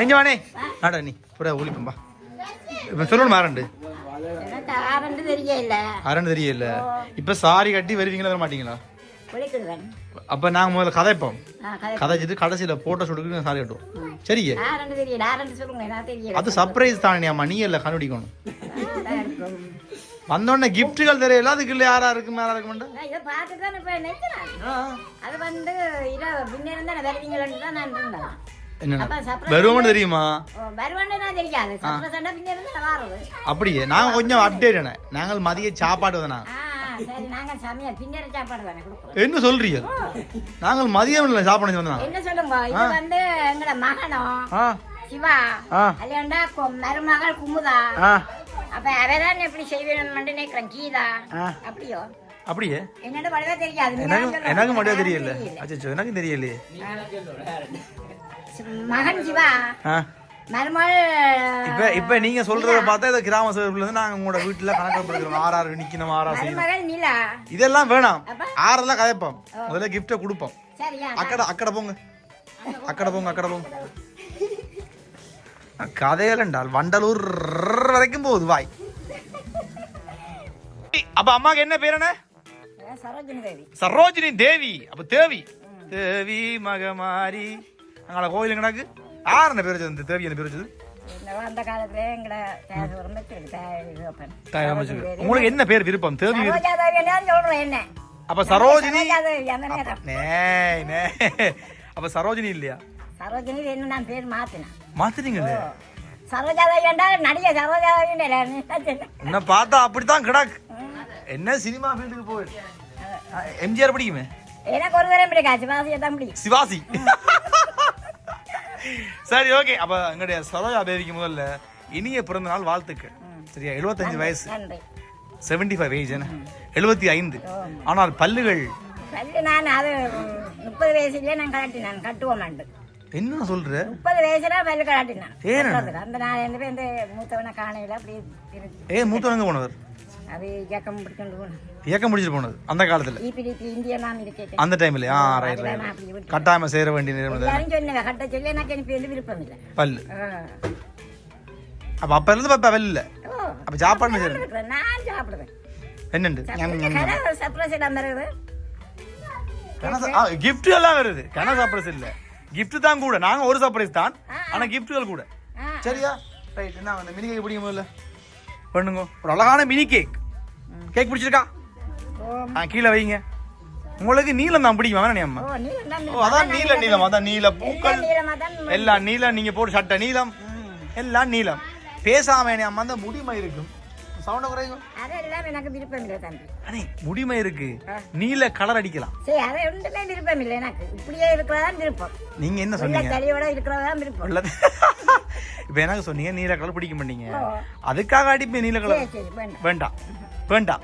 நெஞ்சவானே ஆடா நீ கூட ஒழிப்பம்பா இப்போ சொல்லணும் ஆரண்டு. அரண்டு தெரிய இல்ல. இப்ப சாரி கட்டி வருவீங்களா வர மாட்டீங்களா? அப்ப நாங்க முதல்ல கதைப்போம் கதைச்சிட்டு கடைசியில போட்டோ ஷூட்டுக்கு சாரி கட்டுவோம். சரியே? அது சர்ப்ரைஸ் தானே அம்மா. நீ இல்ல கண்டுபிடிக்கணும் வந்தோடனே கிஃப்ட்டுகள் தெரியல அதுக்கு இல்லை யாரா இருக்கு மேல இருக்கு இதை பார்த்து அது வந்து இரவு முன்னே வருவீங்களா நான் இருந்தேன். வருவோம்னு தெரியுமா? அப்படியே நாங்கள் கொஞ்சம் அப்டேட் நாங்கள் மதிய சாப்பாடு தானே? நாங்க என்ன சொல்றீங்க? நாங்கள் மதியம் இல்லை சாப்பாடு வந்தோம். என்ன சொல்லுங்க? இது வந்து எங்கட மகனும் சிவா. ஆ. கல்யாண்டா மருமகள் குமுதா. அப்ப அவதான் எப்படி செய்வேன்னு நினைக்கிறேன் கீதா. அப்படியோ? அப்படியே? எனக்கு தான் மட்டும் தெரியல. அச்சோ எனக்கு தெரியலையே. மகன் சிவா மருமகள் இப்ப இப்ப நீங்க சொல்றத பார்த்தா இந்த கிராம சைடுல இருந்து நாங்க உங்களோட வீட்டுல கணக்கு படுக்கிறோம் ஆறு ஆறு நிக்கணும் ஆறா நிலா இதெல்லாம் வேணாம். அப்ப? ஆறெல்லாம் கதைப்போம். முதல்ல கிஃப்ட கொடுப்போம். அக்கடை அக்கடை போங்க. அக்கடை போங்க. அக்கடை போங்க கதையலண்டால் வண்டலூர் வரைக்கும் போகுது வாய். அப்ப அம்மாக்கு என்ன பேர் என்ன சரோஜினி தேவி. சரோஜினி தேவி அப்ப தேவி. தேவி மகமாரி. அங்கே கோயில் கிடக்கு யார் என்ன பேர் இந்த தேவி என்ன பேர் வச்சது? அந்த காலத்துல எங்கட உங்களுக்கு என்ன பேர் விருப்பம்? தேவி என்ன சொல்றேன் என்ன? அப்ப சரோஜினி அந்த அப்ப சரோஜினி இல்லையா? சரோஜினி என்ன நான் பேர் மாத்தினேன் தேவி என்ன? பார்த்தா அப்படித்தான் கிடக்கு. என்ன சினிமா ஃபீல்டுக்கு போய் எம்ஜிஆர் பிடிக்குமே எனக்கு ஒரு தரம் பிடிக்காது சிவாசியை தான் பிடிக்கும் சிவாசி சரி ஓகே அப்ப எங்களுடைய சரோஜா தேவிக்கு முதல்ல இனிய பிறந்த நாள் வாழ்த்துக்கள் சரியா 75 வயசு செவன்டி ஃபைவ் ஏஜ் என்ன எழுபத்தி ஐந்து ஆனால் பல்லுகள் பல்லு நான் அது முப்பது வயசுலயே நான் கலட்டினேன் கட்டுவோம் என்ன சொல்ற முப்பது வயசுல பல்லு கட்டுறதுக்கு. அந்த பேர் இந்த மூத்தவனை காணையில அப்படி ஏ மூத்தவங்க போனவர் அது முடிச்சிட்டு போனது? அந்த காலத்துல? அந்த டைம்ல ஆ ரைட் ரைட் கட்டாயமா சேர வேண்டிய நேரம் சொன்னேன் கட்ட சொல்லி எனக்கு எனக்கு வந்து விருப்பம் இல்லை. பல்லு ஆ. அப்ப அப்ப இருந்து இப்ப வெளில? அப்ப சாப்பாடு. நான் சாப்பிடுவேன் என்னண்டு? சர்ப்ரைஸ் இடம் வருது. கிஃப்ட் எல்லாம் வருது. கன சர்ப்ரைஸ் இல்ல. gift தான் கூட. நாங்க ஒரு சர்ப்ரைஸ் தான். ஆனா கிஃப்ட்கள் கூட. சரியா? ரைட் என்ன அந்த மினி கேக் பிடிக்கும் முதல்ல? பண்ணுங்க. ஒரு அழகான மினி கேக் கேக் பிடிச்சிருக்கா ஆ கீழே வைங்க. உங்களுக்கு நீலம் தான் பிடிக்கும் வேணா அம்மா? அதான் நீல நீலம் அதான் நீல பூக்கள். நீளமா. எல்லாம் நீலம் நீங்க போட்டு சட்டை நீலம் எல்லாம் நீலம் பேசாம அம்மா அந்த முடிமை இருக்கும். சவுண்ட குறைங்க அதெல்லாம் எனக்கு விருப்பம் இல்லை தம்பி. அண்ணே முடிமை இருக்கு. நீல கலர் அடிக்கலாம். சரி அதை ஒன்றுமே விருப்பம் இல்லை எனக்கு. இப்படியே இருக்கிறதான் விருப்பம். நீங்க என்ன சொன்னீங்க? விருப்பம். இப்ப எனக்கு சொன்னீங்க நீல கலர் பிடிக்க மாட்டீங்க. அதுக்காக அடிப்பேன் நீல கலர் வேண்டாம். வேண்டாம்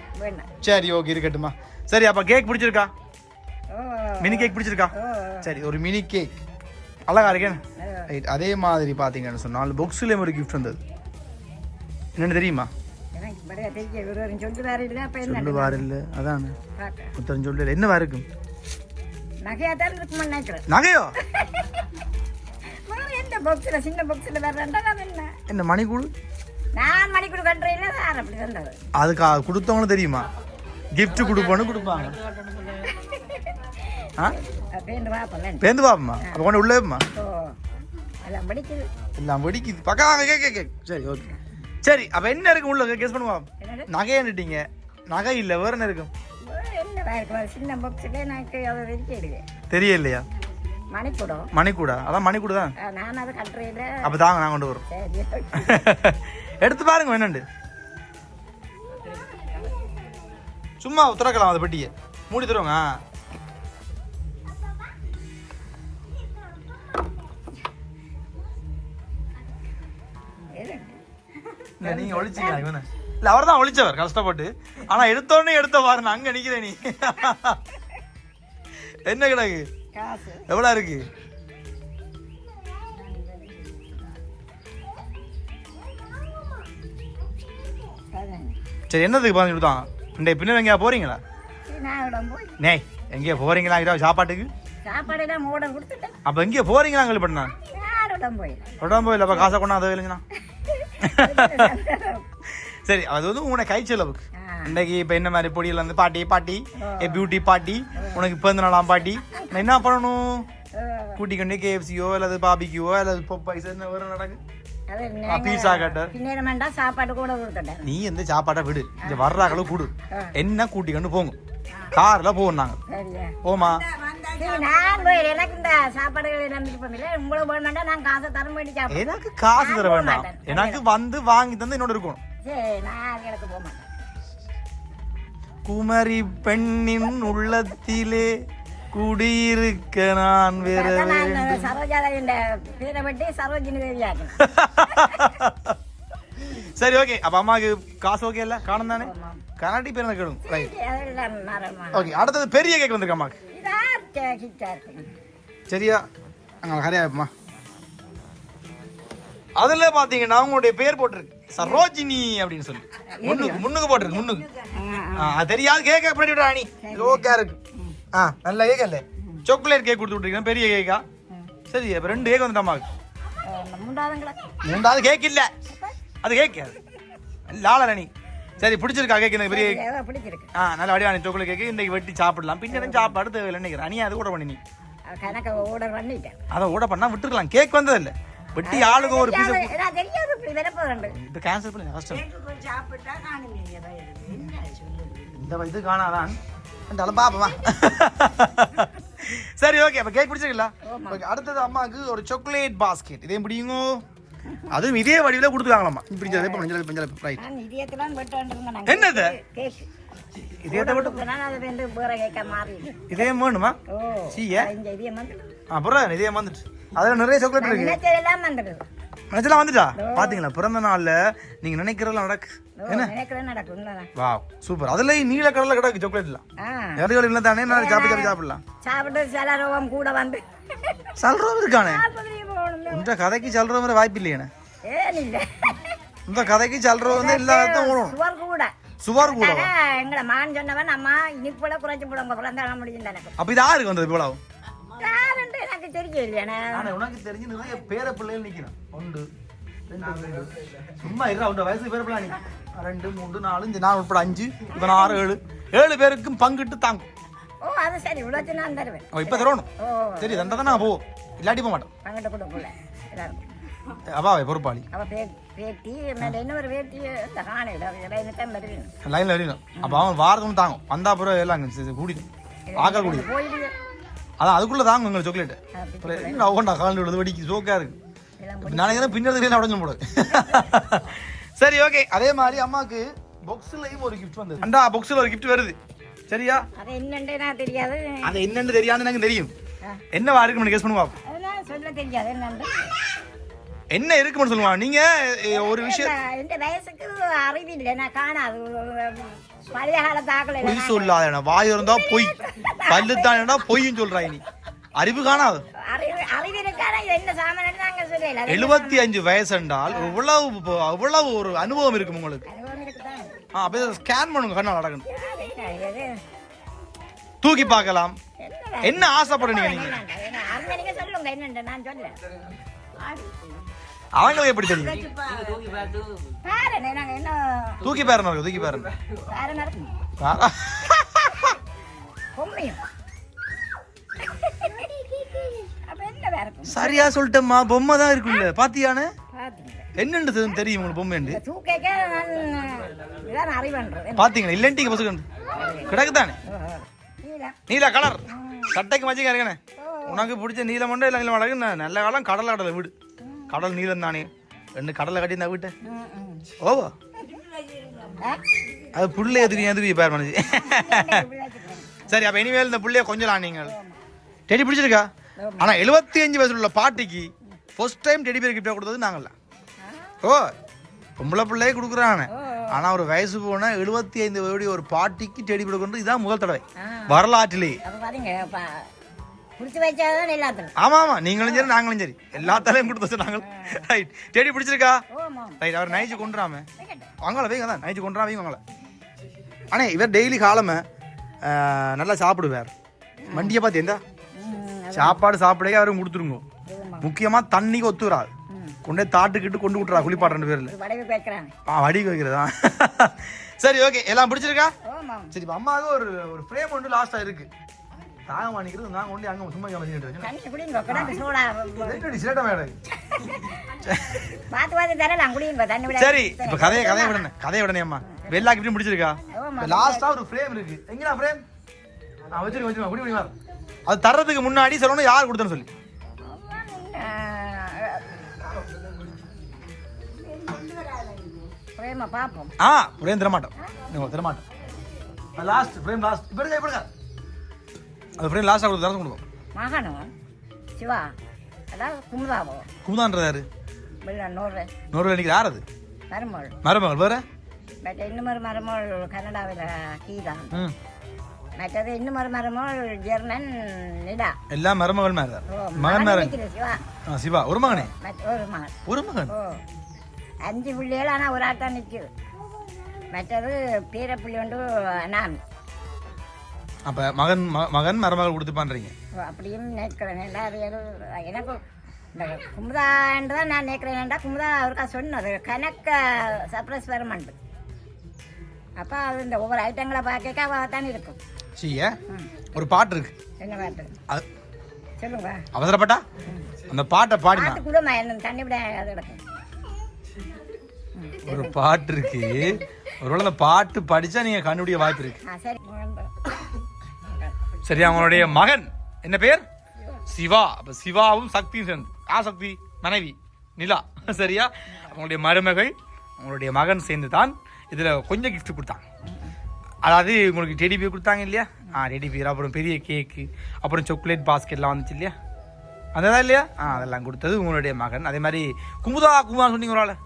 சரி ஓகே இருக்கட்டுமா சரி அப்ப கேக் பிடிச்சிருக்கா? மினி கேக் பிடிச்சிருக்கா? சரி ஒரு மினி கேக் அழகா இருக்கேன் ரைட் அதே மாதிரி பாத்தீங்கன்னு சொன்னால் பாக்ஸ்லயும் ஒரு கிஃப்ட் வந்தது. என்னன்னு தெரியுமா? சொல்லுவாரு இல்லை அதான். ஒருத்தரும் சொல்லல என்னவா இருக்கும்? நகையோ? என்ன? என்ன மணிக்கூடு நான் மணிக்கூட கட்டுறேன் வேறு அப்படி தந்தது. அதுக்கு கொடுத்தவங்களும் தெரியுமா? Gift கொடுப்போன்னு கொடுப்பாங்க. பேந்து பாப்பம்மா அப்போ கொண்டு உள்ளே வைப்பம்மா ஓ எல்லாம் படிக்குது எல்லாம் வெடிக்குது. பக்கம் கேக் கேக் சரி ஓகே. சரி அப்போ என்ன இருக்கும் உள்ள? கெஸ் பண்ணுவா என்னது? நகைன்னுட்டீங்க நகை இல்லை வேற என்ன இருக்கும் சின்ன பாக்ஸில் எனக்கு அதை வெடிக்க தெரியலையா? மணிக்கூடம். மணிக்கூடா? அதான் மணிக்கூடு தான். நான் அதை கட்டுறேன் அப்போ தாங்க நான் கொண்டு வரோம். எடுத்து பாருங்க என்னண்டு? சும்மா திறக்கலாம் அந்த பெட்டியை. மூடி தருவாங்க நீங்க ஒழிச்சீங்க இவனை. இல்ல அவர் தான் ஒழிச்சவர் கஷ்டப்பட்டு. ஆனா எடுத்தோடனே எடுத்த பாருங்க அங்க நிக்கிற நீ. என்ன கிடக்கு? காசு. எவ்வளவு இருக்கு? சரி என்னதுக்கு பாருங்க கொடுத்தான்? இந்த பின்ன எங்கேயா போறீங்களா? நே எங்கேயா போறீங்களா? இதாவது சாப்பாட்டுக்கு? அப்ப எங்கேயா இடம் போயில உடம்பு இல்லை அப்போ காசை கொண்டாந்து இல்லைங்கண்ணா சரி அது வந்து உங்களோட கை செலவுக்கு இன்றைக்கு இப்போ என்ன மாதிரி பொடியில் வந்து பாட்டி பாட்டி ஏ பியூட்டி பாட்டி உனக்கு பிறந்த நாளாம் பாட்டி. நான் என்ன பண்ணணும்? கூட்டி கொண்டு கேஎஃப்சியோ அல்லது பாபிக்கியோ அல்லது பொப்பாய்ஸ் என்ன வேறு நடக்கு? அது பீஸா கட்டர் பின்னேரம் வேண்டாம் சாப்பாடு கூட கொடுத்துட்டேன் நீ எந்த சாப்பாடை விடு இங்க வர்றாங்களோ கூடு என்ன கூட்டி கொண்டு போங்க கார்ல போவோம் நாங்க போமா எனக்கு இந்த காசை தர வேண்டாம் எனக்கு வந்து வாங்கி தந்து என்னோட இருக்கணும் குமரி பெண்ணின் உள்ளத்திலே பற்றி சரோஜினி தேவியாக்கும் சரி ஓகே அப்ப அம்மாக்கு காசு ஓகே இல்ல? காணும் தானே? கராட்டி பேர் மரமா ஓகே அடுத்தது பெரிய கேக் வந்திருக்கு அம்மாக்கு சரியா? அங்கே கரையாப்பா அதுல பாத்தீங்கன்னா உங்களுடைய பேர் போட்டிருக்கு. சரோஜினி அப்படின்னு சொல்லி. முன்னுக்கு முன்னுக்கு போட்டிருக்கு முன்னுக்கு. தெரியாது. கேக்க பண்ணி விடுறா நீ ஓகே இருக்கு. ஆ நல்ல கேக் இல்ல சாக்லேட் கேக் கொடுத்து விட்டுருக்கேன் பெரிய கேக்கா சரி அப்ப ரெண்டு கேக் வந்துட்டாமா மூன்றாவது கேக் இல்ல. அது கேக் அது லால நீ சரி பிடிச்சிருக்கா கேக் எனக்கு பெரிய பிடிச்சிருக்கு ஆ நல்ல வடிவான சாக்லேட் கேக் இன்னைக்கு வெட்டி சாப்பிடலாம். பின்ன சாப்பாடு தேவையில்லை நினைக்கிறேன் நீ அது கூட பண்ணி நீ. அது கணக்கை ஆர்டர் பண்ணிட்டேன் அதை கூட பண்ணா விட்டுருக்கலாம். கேக் வந்தது இல்ல வெட்டி ஆளுக்கு ஒரு பீஸ் இது கேன்சல் பண்ணி கஷ்டம் இந்த இது காணாதான். இருந்தாலும் பாப்பமா சரி ஓகே அப்ப கேக் பிடிச்சிருக்கல ஓகே அடுத்தது அம்மாவுக்கு ஒரு சாக்லேட் பாஸ்கெட் இதே பிடிங்க அதுவும் இதே வடிவில கொடுத்துருக்காங்களாம்மா. இப்படி ஜலபி பஞ்சல் பஞ்சல் ரைட் என்னது? இதே வேணுமா? ஓ சீய? அப்புறம் இதே வந்துட்டு அதுல நிறைய சாக்லேட் இருக்கு. நினைச்சலாம் வந்துட்டா? பாத்தீங்களா? பிறந்த நாள்ல நீங்க நினைக்கிறதெல்லாம் நடக்கு. உண்மைதான். வா சூப்பர். அதுல நீல கடல்ல கிடக்கு சாக்லேட்லாம் இறங்கி இல்லை தானே? நான் சாப்பிட்டு சாப்பிட்டு சாப்பிடலாம். சாப்பிட்டு கூட வந்து. சொல்றவங்க இருக்கானே? இந்த கதைக்கு மாதிரி வாய்ப்பு இல்லையானே இந்த கதைக்கு சொல்ற வந்து எல்லாத்தையும் ஓடும் சுவர் கூட. சுவர் கூட. ஆனா, எங்கட மான் சொன்னவன் அம்மா இனிப்புல குறைச்சு போடுங்க பிறந்தாள முடியும் அப்ப இது யாருக்கு வந்தது இவ்வளவு? எனக்கு தெரியல இல்லையா ஆனா உனக்கு தெரிஞ்சு நிறைய பேர பிள்ளைகள் நிக்கிறேன் ஒன்று. சும்மா இருடா உண்ட வயசு பேர பிள்ளை ரெண்டு மூணு நாலு இந்த நாலு உட்பட அஞ்சு இவன் ஆறு ஏழு. ஏழு பேருக்கும் பங்கிட்டு தாங்கும். ஓ அது சரி. இவ்வளோச்சு நான் தருவேன். அவன் இப்ப தரணும் ஓ சரி தண்டை தான் நான் போ இல்லாட்டி போக மாட்டேன் பங்கிட்ட கொடுக்கல எல்லாருக்கும். அவாவே பொறுப்பாளி. மேல இன்னொரு பேட்டி இந்த லைன்ல வரணும் அப்ப அவன் வாரத்துக்கு தாங்கும். வந்தா அப்புறம் எல்லாம் கூடிடும். ஆக்கள் கூடிடும். போயிடுது அதான் அதுக்குள்ள தாங்க உங்க சாக்லேட் என்ன ஒவ்வொன்றா கால் விழுது வடிக்கு சோக்கா இருக்கு. நாளைக்கு தான் பின்னதுக்கு உடஞ்சு போடு சரி ஓகே அதே மாதிரி அம்மாக்கு பாக்ஸ்லயும் ஒரு கிஃப்ட் வந்தது. அண்டா பாக்ஸ்ல ஒரு கிஃப்ட் வருது. சரியா? அது என்னன்ட்டு நான் தெரியாது. அது என்னன்னு தெரியாது எனக்கு தெரியும். என்னவா இருக்குன்னு கெஸ் பண்ணுவா சொல்ல தெரியாது என்னன்னு. என்ன இருக்குன்னு சொல்லுவா? நீங்க ஒரு விஷயம் இந்த வயசுக்கு அறிவு இல்லை நான் காணாது. பழைய பொய் சொல்லாத வாய் இருந்தா பொய். பல்லு தானடா பொய்ன்னு சொல்றாய் நீ அறிவு காணாது எழுபத்தி அஞ்சு வயசு என்றால் எவ்வளவு எவ்வளவு ஒரு அனுபவம் இருக்கும் உங்களுக்கு. அனுபவம் இருக்குதான். ஆ அப்ப ஸ்கேன் பண்ணுங்க கண்ணால் அடக்கணும்? தூக்கி பார்க்கலாம். என்ன என்ன ஆசைப்படுறீங்க நீங்க? அவங்களுக்கு எப்படி தெரியும்? பாரு. நாங்க என்ன? தூக்கி பாருங்க தூக்கி இருக்கும் சரியா சொல்லிட்டேம்மா. பொம்மை தான் இருக்குல்ல பாத்தியானே? என்னன்றது தெரியும் உங்களுக்கு பொம்மை பாத்தீங்களா? இல்லன்ட்டிங்க பசுக்கு கிடக்குதானே? நீலா. நீல கலர். சட்டைக்கு மச்சிக்க இருக்கனே உனக்கு பிடிச்ச நீலம் மண்டை இல்லை ந- நல்ல காலம் கடல் கடலை வீடு. கடல் நீலம் தானே? ரெண்டு கடலை கட்டி இந்த வீட்டை. ஓவா? அது புள்ளை எதுவி எதுவி பேர் வச்சுக்கிறேன். சரி அப்ப இனிமேல் இந்த புள்ளைய கொஞ்சலாம் நீங்கள். டெடி பிடிச்சிருக்கா? ஆனா எழுபத்தி அஞ்சு வயசுல உள்ள பாட்டிக்கு first time teddy bear gift கொடுத்தது நாங்கள்ல ஓ பொம்பளை பிள்ளையே கொடுக்குறானே. ஆனா ஒரு வயசு போனா எழுபத்தி ஐந்து வயது ஒரு பாட்டிக்கு டெடி கொடுக்கறது இதான் முதல் தடவை. ஆ. ஆமா ஆமா. நீங்களும் சரி நாங்களும் சரி. எல்லா தலையும் கொடுத்து நாங்கள். ரைட் டெடி பிடிச்சிருக்கா? ரைட் அவர் நைச்சு கொண்டுறாம வாங்கல வைங்க தான் நைச்சு கொண்டுறா வைங்க வாங்கல அண்ணே இவர் டெய்லி காலமே நல்லா சாப்பிடுவார். வண்டியை பார்த்து எந்த? சாப்பாடு சாப்பிடவே அவரும் கொடுத்துருங்க. முக்கியமா தண்ணிக்கு ஒத்து வராது ம். கொண்டே தாட்டுக்கிட்டு கொண்டு விட்டுறா குளிப்பாட்டு ரெண்டு பேர்ல. ஆ வடிக்க வைக்கிறதா சரி ஓகே எல்லாம் பிடிச்சிருக்கா? சரி அம்மாவுக்கு ஒரு ஒரு ஃப்ரேம் ஒன்று லாஸ்டா இருக்கு. தாங்க மாணிக்கிறது நான் கொண்டு அங்க சும்மா குடிங்க தண்ணி விட. சரி இப்ப கதையை கதையை விடனே கதையை விடனே அம்மா. வெள்ளாக்கு இப்படி முடிச்சிருக்கா. லாஸ்டா ஒரு ஃப்ரேம் இருக்கு. எங்கடா ஃப்ரேம் நான் வச்சிருக்கேன் வச்சிருக்கேன் குடி குடி வா. அது தர்றதுக்கு முன்னாடி சொல்லணும் யார் கொடுத்தேன்னு சொல்லி. பிரேம ஆ ஃப்ரேம் தர மாட்டோம் நீங்க தர மாட்டோம் லாஸ்ட் ஃப்ரேம் லாஸ்ட் இப்ப இருக்க இப்ப இருக்க அது ஃப்ரேம் லாஸ்டா கொடுத்து தரது கொடுக்கும் மகனும் சிவா அதாவது குமுதாவோ? குமுதான்றது யாரு? நூறு நூறு நினைக்கிற யார் அது? மருமகள். மருமகள் வேற? மற்ற இன்னும் மருமகள் கனடாவில் கீதா. மற்றது இன்னும் மருமகள் ஜெர்மன் நிலா. எல்லாம் மருமகள் ஓ மகன் நினைக்கிறேன் சிவா. ஒரு மகனே? ஒரு மகன். ஒரு மகன்? அஞ்சு பிள்ளைகள் ஆனால் ஒரு தான் நிற்குது மற்றது பீர பிள்ளை உண்டு அனாமி. அப்ப மகன் மகன் மருமகள் கொடுத்து பண்றீங்க ஓ, அப்படியும் நினைக்கிறேன். எல்லாரும் எனக்கு இந்த குமுதான்னு தான் நான் நினைக்கிறேன்டா குமுதா அவருக்கா சொன்னது கணக்க சர்ப்ரைஸ் வருமாண்டு. அப்போ அது இந்த ஒவ்வொரு ஐட்டங்களை பார்க்க அவள் தான் இருக்கும். சீய ஒரு பாட்டு இருக்கு. என்ன பாட்டு? அது சொல்லுங்க. அவசரப்பட்டா? அந்த பாட்டை பாடினா? பாட்டு கூட என்ன தண்ணி விட அது கிடக்கும் ஒரு பாட்டு இருக்கு. ஒருவேளை அந்த பாட்டு படிச்சா நீங்க கண்டுபிடிக்க வாய்ப்பு இருக்கு. சரி அவங்களுடைய மகன். என்ன பேர்? சிவா. அப்ப சிவாவும் சக்தியும் சேர்ந்து. ஆ சக்தி? மனைவி. நிலா. சரியா? அவங்களுடைய மருமகள் அவங்களுடைய மகன் சேர்ந்து தான் இதுல கொஞ்சம் gift கொடுத்தாங்க. அதாவது உங்களுக்கு டெடி பி கொடுத்தாங்க இல்லையா? ஆ டெடி பீர் அப்புறம் பெரிய கேக்கு அப்புறம் சாக்லேட் பாஸ்கெட்லாம் வந்துச்சு இல்லையா? அதெல்லாம் இல்லையா? ஆ அதெல்லாம் கொடுத்தது உங்களுடைய மகன். அதே மாதிரி குமுதா குமுதா சொன்னீங்க ஒரு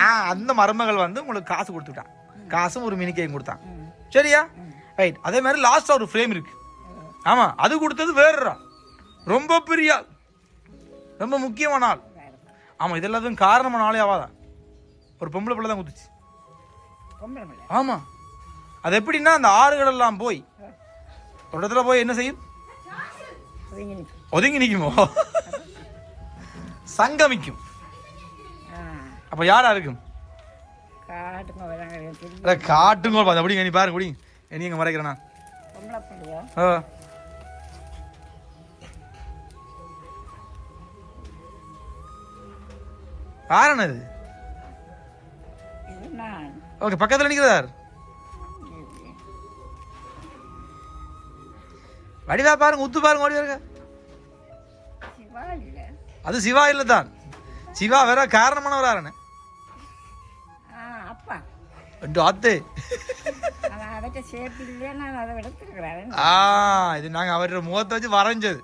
ஆ அந்த மருமகள் வந்து உங்களுக்கு காசு கொடுத்துட்டான். காசும் ஒரு மினி கேக் கொடுத்தான். சரியா? ரைட் அதே மாதிரி லாஸ்டா ஒரு ஃப்ரேம் இருக்கு. ஆமா அது கொடுத்தது வேற ரொம்ப பெரிய ஆள். ரொம்ப முக்கியமான ஆள். ஆமா இதெல்லாத்துக்கும் காரணமான ஆளே அவாதான் ஒரு பொம்பளை பிள்ளை தான் குத்துச்சு. பொம்பளை பிள்ளை. ஆமா. அது எப்படின்னா அந்த ஆறுகளெல்லாம் போய் ஒரு இடத்துல போய் என்ன செய்யும்? ஒதுங்கி நிற்கும் சங்கமிக்கும். அப்ப யாரா இருக்கும்? காட்டுங்க அப்படிங்க நீ பாருங்க குடி நீ எங்க மறைக்கிறேனா? ஆ. யாரண்ணா இது? ஓகே பக்கத்துல நிக்கிறார் வடிவா பாருங்க உத்து பாருங்க ஓடி வருங்க அது சிவா இல்ல. தான் சிவா வேற காரணமானவராருன்னு அப்பா. ரெண்டு ஆ இது நாங்க அவரோட முகத்தை வச்சு வரைஞ்சது.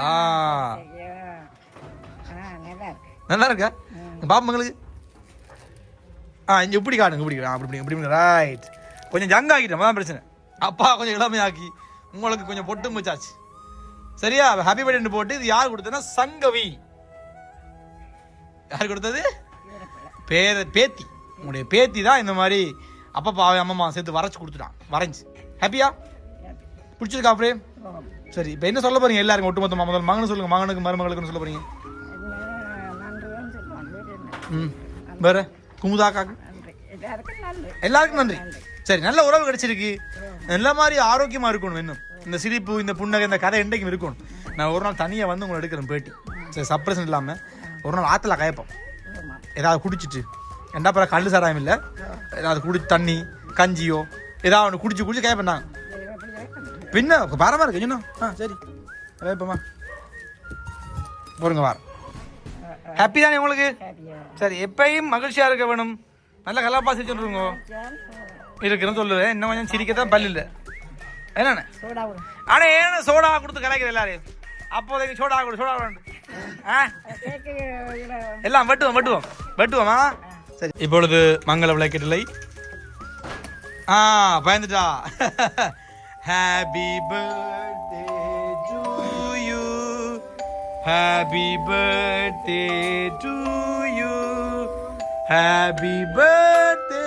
ஆ. நல்லா இருக்கு. இருக்கா? பாப்பங்களுக்கு ஆ இங்க இப்படி காட்டுங்க இப்படி அப்படி இப்படி ரைட் கொஞ்சம் ஜங் ஆக்கிட்டோம் பிரச்சனை. அப்பா கொஞ்சம் இளமையாக்கி உங்களுக்கு கொஞ்சம் பொட்டும் வச்சாச்சு சரியா? ஹாப்பி பர்த்டே போட்டு இது யார் கொடுத்ததுன்னா சங்கவி. யார் கொடுத்தது? பேர பேத்தி. உங்களுடைய பேத்தி தான் இந்த மாதிரி அப்பா அவன் அம்மா சேர்த்து வரைச்சு கொடுத்துட்டான். வரைஞ்சி. ஹாப்பியா பிடிச்சிருக்கா அப்படியே சரி இப்போ என்ன சொல்ல போறீங்க? எல்லாருக்கும் ஒட்டுமொத்தமாக முதல் மகனு சொல்லுங்க. மகனுக்கு மருமகளுக்குன்னு சொல்ல போறீங்க. வேறு ம். வேற? குமுதாக்காக்கு? எல்லாருக்கும் நன்றி. சரி நல்ல உறவு கிடைச்சிருக்கு. நல்ல மாதிரி ஆரோக்கியமா இருக்கணும் இன்னும். இந்த சிரிப்பு இந்த புன்னகை இந்த கதை என்றைக்கும் இருக்கணும். நான் ஒரு நாள் தனியாக வந்து உங்களை எடுக்கிறேன் பேட்டி. சரி சப்ரஷன் இல்லாமல் ஒரு நாள் ஆற்றுல கயப்போம். ஏதாவது குடிச்சிட்டு. என்ன பிற கல் சாராயம் இல்லை. ஏதாவது குடி தண்ணி கஞ்சியோ ஏதாவது ஒன்று குடிச்சு குடிச்சு எப்படி வைக்கணும் பின்ன பாரமா இருக்கு இன்னும்? ஆ சரி. வைப்போமா போருங்க வார ஹாப்பி தானே உங்களுக்கு? சரி எப்பயும் மகிழ்ச்சியா இருக்க வேணும். நல்ல கலாப்பா சிரிச்சுருங்க இருக்குன்னு சொல்லுவேன் இன்னும் கொஞ்சம் சிரிக்கத்தான் பல்லு இல்லை. என்னண்ணே? சூடா விடும் ஆனா ஏன்னா சோடா கொடுத்து கலாய்க்கிற எல்லாரையும். அப்போதைக்கு சோடா கொடு சோடா வேணும் ஆ? எல்லாம் வெட்டுவோம் வெட்டுவோம். வெட்டுவோமா? சரி. இப்பொழுது மங்கள விளக்கிடலை. ஆ பயந்துட்டா. Happy birthday to you happy birthday to you happy birthday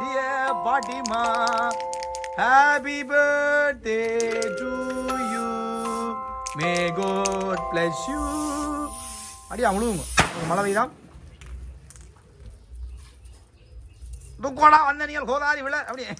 dear பாட்டிமா happy birthday to you may God bless you அப்படியே அமுழுவுங்க. மழை பெய்தாம் இப்போ வந்தனியல் வந்த நீங்கள் கோதாரி விழ அப்படியே